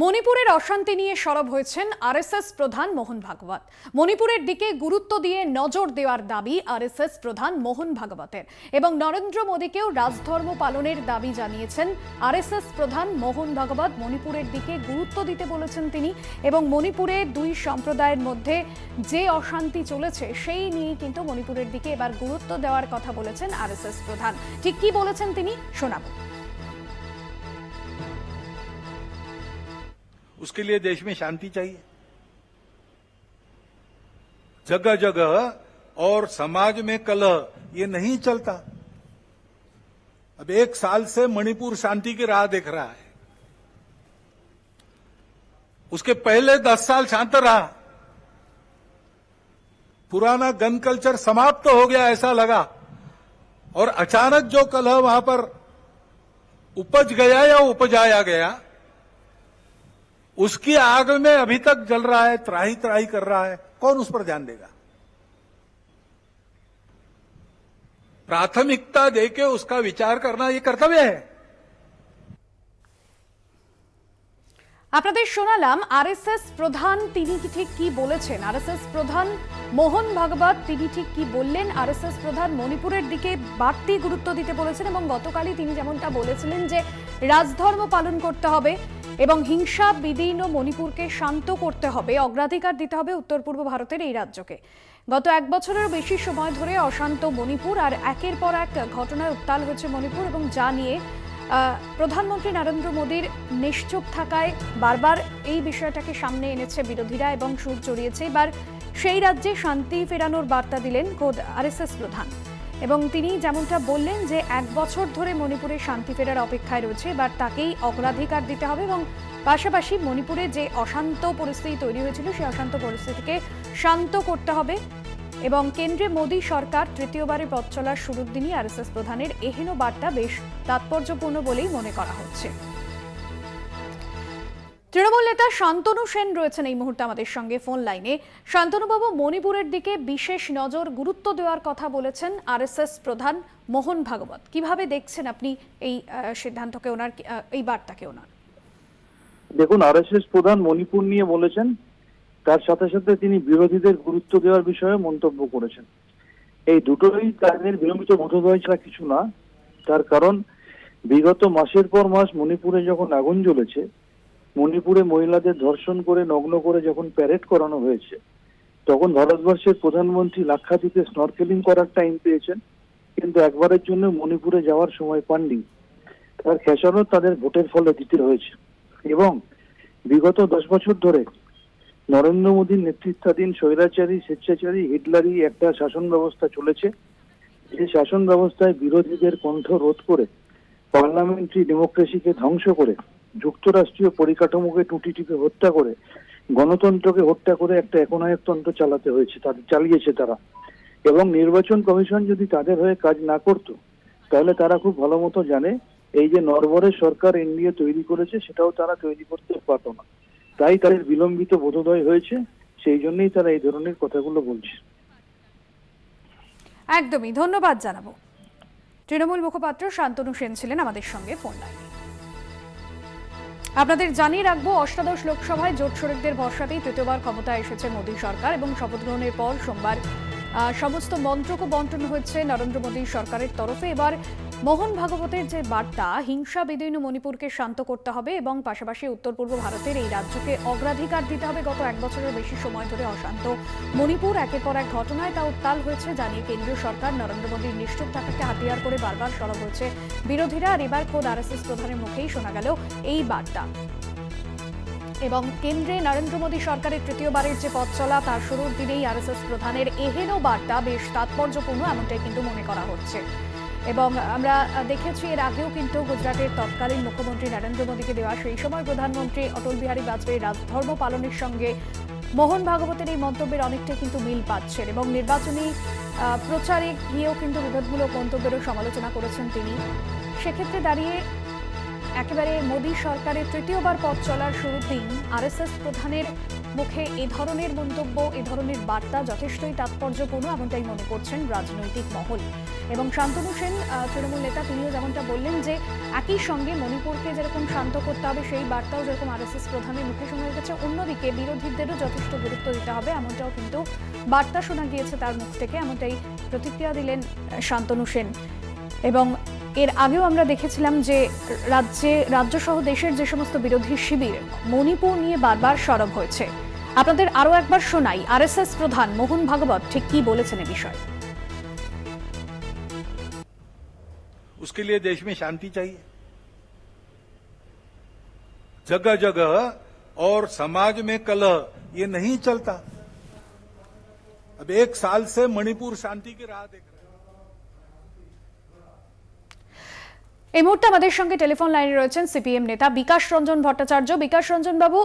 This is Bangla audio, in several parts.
মণিপুরের অশান্তি নিয়ে সরব হয়েছেন আরএসএস প্রধান মোহন ভাগবত। মণিপুরের দিকে গুরুত্ব দিয়ে নজর দেওয়ার দাবি আরএসএস প্রধান মোহন ভাগবতের এবং নরেন্দ্র মোদীকেও রাজধর্ম পালনের দাবি জানিয়েছেন আরএসএস প্রধান মোহন ভাগবত। মণিপুরের দিকে গুরুত্ব দিতে বলেছেন তিনি এবং মণিপুরে দুই সম্প্রদায়ের মধ্যে যে অশান্তি চলেছে সেই নিয়ে কিন্তু মণিপুরের দিকে এবার গুরুত্ব দেওয়ার কথা বলেছেন আরএসএস প্রধান। ঠিক কি বলেছেন তিনি? শোনাবো। उसके लिए देश में शांति चाहिए। जगह जगह और समाज में कलह, ये नहीं चलता। अब एक साल से मणिपुर शांति की राह देख रहा है। उसके पहले दस साल शांत रहा। पुराना गन कल्चर समाप्त तो हो गया, ऐसा लगा। और अचानक जो कलह वहाँ पर उपज गया या उपजाया गया उसकी आग में अभी तक जल रहा है, त्राही त्राही कर रहा है, कौन उस पर ध्यान देगा? प्राथमिकता देके उसका विचार करना ये कर्तव्य है। আপনাদের শোনালাম আরএসএস প্রধান, তিনি ঠিক কি বলেছেন? আরএসএস প্রধান মোহন ভাগবত, তিনি ঠিক কি বললেন? আরএসএস প্রধান মণিপুরের দিকে বাড়তি গুরুত্ব দিতে বলেছেন এবং গতকালই তিনি যেমনটা বলেছিলেন যে রাজধর্ম পালন করতে হবে এবং হিংসা বিদীর্ণ মণিপুরকে শান্ত করতে হবে, অগ্রাধিকার দিতে হবে উত্তর পূর্ব ভারতের এই রাজ্যকে। গত এক বছরের বেশি সময় ধরে অশান্ত মণিপুর আর একের পর এক ঘটনায় উত্তাল হয়েছে মণিপুর এবং যা নিয়ে প্রধানমন্ত্রী নরেন্দ্র মোদীর নিশ্চুপ থাকায় বারবার এই বিষয়টাকে সামনে এনেছে বিরোধীরা এবং সুর চড়িয়েছে। এবার সেই রাজ্যে শান্তি ফেরানোর বার্তা দিলেন খোদ আরএসএস প্রধান। এবং তিনি যেমনটা বললেন যে এক বছর ধরে মণিপুরে শান্তি ফেরার অপেক্ষায় রয়েছে, এবার তাকেই অগ্রাধিকার দিতে হবে এবং পাশাপাশি মণিপুরে যে অশান্ত পরিস্থিতি তৈরি হয়েছিল, সেই অশান্ত পরিস্থিতিকে শান্ত করতে হবে। এবং কেন্দ্রে মোদী সরকার তৃতীয়বারের পথ চলার শুরুর দিনই আরএসএস প্রধানের এহেন বার্তা বেশ তাৎপর্যপূর্ণ বলেই মনে করা হচ্ছে। তৃণমূল নেতা শান্তনু সেন রয়েছেন এই মুহূর্তে আমাদের সঙ্গে ফোন লাইনে। শান্তনুবাবু, মণিপুরের দিকে বিশেষ নজর, গুরুত্ব দেওয়ার কথা বলেছেন আরএসএস প্রধান মোহন ভাগবত। কীভাবে দেখছেন আপনি এই সিদ্ধান্তকে ওনার এই বার্তাকে ওনার? দেখুন, আরএসএস প্রধান মণিপুর নিয়ে বলেছেন তার সাথে সাথে তিনি বিরোধীদের গুরুত্ব দেওয়ার বিষয়ে মন্তব্য করেছেন। এই দুটোই তাদের বিলম্বিত বোধোদয় ছাড়া কিছু না। তার কারণ, বিগত মাসের পর মাস মণিপুরে যখন আগুন জ্বলেছে, মণিপুরে মহিলাদের ধর্ষণ করে, নগ্ন করে যখন প্যারেড করানো হয়েছে, তখন ভারতবর্ষের প্রধানমন্ত্রী লাক্ষাদ্বীপে স্নরকেলিং করার টাইম পেয়েছেন, কিন্তু একবারের জন্য মণিপুরে যাওয়ার সময় পাননি। তার খেসারত তাদের ভোটের ফলে দিতে হয়েছে। এবং বিগত দশ বছর ধরে নরেন্দ্র মোদীর নেতৃত্বাধীন স্বৈরাচারী, স্বেচ্ছাচারী হিটলারি একটা শাসন ব্যবস্থা চলেছে। এই শাসন ব্যবস্থায় বিরোধীদের কণ্ঠ রোধ করে, পার্লামেন্টারি ডেমোক্রেসিকে ধ্বংস করে, যুক্তরাষ্ট্রীয় পরিকাঠামোকে টুটি টিপে হত্যা করে, গণতন্ত্রকে হত্যা করে একটা একনায়কতন্ত্র চালাতে হয়েছে তাদের চালিয়েছে তারা। এবং নির্বাচন কমিশন যদি তাদের হয়ে কাজ না করতো, তাহলে তারা খুব ভালো মতো জানে, এই যে নরবরের সরকার এনডিএ তৈরি করেছে, সেটাও তারা তৈরি করতে পারতো না। তাই তাদের বিলম্বিত বোধোদয় হয়েছে, সেই জন্যই তারা এই ধরনের কথাগুলো বলছে। একদমই, ধন্যবাদ জানাব। তৃণমূল মুখপাত্র শান্তনু সেন ছিলেন আমাদের সঙ্গে ফোন লাইনে। আপনাদের জানিয়ে রাখব, অষ্টাদশ লোকসভায় জোট শরিকদের ভরসাতেই তৃতীয়বার ক্ষমতায় এসেছে মোদী সরকার এবং শপথ গ্রহণের পর সোমবার সমস্ত মন্ত্রকও বন্টন হয়েছে নরেন্দ্র মোদী সরকারের তরফে। এবার মোহন ভাগবতের যে বার্তা, হিংসা বিদীর্ণ মণিপুরকে শান্ত করতে হবে এবং পাশাপাশি উত্তর পূর্ব ভারতের এই রাজ্যকে অগ্রাধিকার দিতে হবে। গত এক বছরের বেশি সময় ধরে অশান্ত মণিপুর একের পর এক ঘটনায় তা উত্তাল হয়েছে জানিয়ে কেন্দ্রীয় সরকার নরেন্দ্র মোদীর নিশ্চুপ থাকাকে হাতিয়ার করে বারবার সরব হয়েছে। বিরোধীরা আর এবার খোদ আরএসএস প্রধানের মুখেই শোনা গেল এই বার্তা। এবং কেন্দ্রে নরেন্দ্র মোদী সরকারের তৃতীয়বারের যে পথ চলা, তার শুরুর দিনেই আরএসএস প্রধানের এহেন বার্তা বেশ তাৎপর্যপূর্ণ, এমনটাই কিন্তু মনে করা হচ্ছে। এবং আমরা দেখেছি এর আগেও কিন্তু গুজরাটের তৎকালীন মুখ্যমন্ত্রী নরেন্দ্র মোদীকে দেওয়া সেই সময় প্রধানমন্ত্রী অটল বিহারী বাজপেয়ী রাজধর্ম পালনের সঙ্গে মোহন ভাগবতের এই মন্তব্যের অনেকটাই কিন্তু মিল পাচ্ছেন এবং নির্বাচনী প্রচারে গিয়েও কিন্তু বিভেদমূলক মন্তব্যেরও সমালোচনা করেছেন তিনি। সেক্ষেত্রে দাঁড়িয়ে একেবারে মোদী সরকারের তৃতীয়বার পথ চলার দিন আরএসএস প্রধানের মুখে এ ধরনের মন্তব্য, এ ধরনের বার্তা যথেষ্টই তাৎপর্যপূর্ণ এমনটাই মনে করছেন রাজনৈতিক মহল। এবং শান্তনু সেন তৃণমূল নেতা, তিনিও যেমনটা বললেন যে একই সঙ্গে মণিপুরকে যেরকম শান্ত করতে হবে, সেই বার্তাও যেরকম আর আরএসএস প্রধানের মুখে শোনা গেছে, অন্যদিকে বিরোধীদেরও যথেষ্ট গুরুত্ব দিতে হবে, এমনটাও কিন্তু বার্তা শোনা গিয়েছে তার মুখ থেকে, এমনটাই প্রতিক্রিয়া দিলেন শান্তনু সেন। এবং এর আগেও আমরা দেখেছিলাম যে রাজ্যে রাজ্যসহ দেশের যে সমস্ত বিরোধী শিবির, মণিপুর নিয়ে বারবার সরব হয়েছে। আপনাদের আরও একবার শোনাই, আরএসএস প্রধান মোহন ভাগবত ঠিক কি বলেছেন এ বিষয়ে? उसके लिए देश में शांति चाहिए। जगह जगह और समाज में कलह, ये नहीं चलता। अब एक साल से मणिपुर शांति की राह देख रहे এই মুহূর্তে আমাদের সঙ্গে টেলিফোন লাইনে রয়েছেন সিপিএম নেতা বিকাশ রঞ্জন ভট্টাচার্য। বিকাশ রঞ্জন বাবু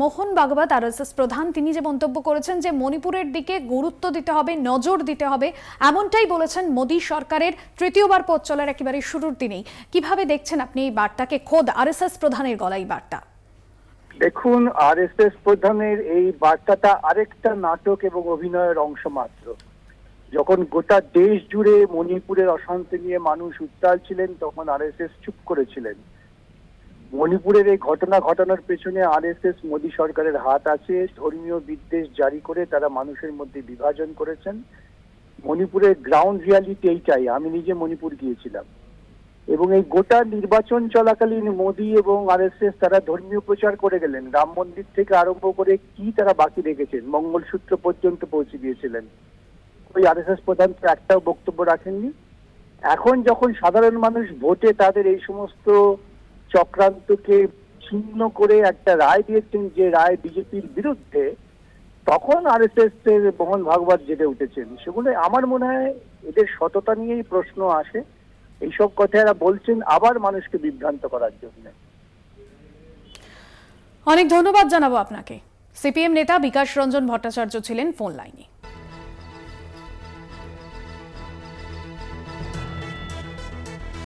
মোহন ভাগবত আরএসএস প্রধান, তিনি যে মন্তব্য করেছেন যে মণিপুরের দিকে গুরুত্ব দিতে হবে, নজর দিতে হবে, এমনটাই বলেছেন মোদী সরকারের তৃতীয়বার পথ চলার একেবারে শুরুর দিনেই। কীভাবে দেখছেন আপনি এই বার্তাকে? খোদ আরএসএস প্রধানের গলাই বার্তা। দেখুন, আরএসএস প্রধানের এই বার্তাটা আরেকটা নাটক এবং অভিনয়ের অংশ মাত্র। যখন গোটা দেশ জুড়ে মণিপুরের অশান্তি নিয়ে মানুষ উত্তাল ছিলেন, তখন আরএসএস চুপ করেছিলেন। মণিপুরের এই ঘটনা ঘটানোর পেছনে আরএসএস, মোদী সরকারের হাত আছে। ধর্মীয় বিদ্বেষ জারি করে তারা মানুষের মধ্যে বিভাজন করেছেন। মণিপুরের গ্রাউন্ড রিয়ালিটি এইটাই, আমি নিজে মণিপুর গিয়েছিলাম। এবং এই গোটা নির্বাচন চলাকালীন মোদী এবং আরএসএস তারা ধর্মীয় প্রচার করে গেলেন। রাম মন্দির থেকে আরম্ভ করে কি তারা বাকি রেখেছেন? মঙ্গলসূত্র পর্যন্ত পৌঁছে দিয়েছিলেন ওই আরএসএস প্রধান তো একটাও বক্তব্য রাখেননি। এখন যখন সাধারণ মানুষ ভোটে তাদের এই সমস্ত চক্রান্তকে ছিন্ন করে একটা রায় দিয়েছেন যে রায় বিজেপির বিরুদ্ধে, তখন আরএসএস এর মোহন ভাগবত জেগে উঠেছেন। সেগুলো আমার মনে হয় এদের সততা নিয়েই প্রশ্ন আসে। এইসব কথা এরা বলছেন আবার মানুষকে বিভ্রান্ত করার জন্য। অনেক ধন্যবাদ জানাব আপনাকে। সিপিএম নেতা বিকাশ রঞ্জন ভট্টাচার্য ছিলেন ফোন লাইনে।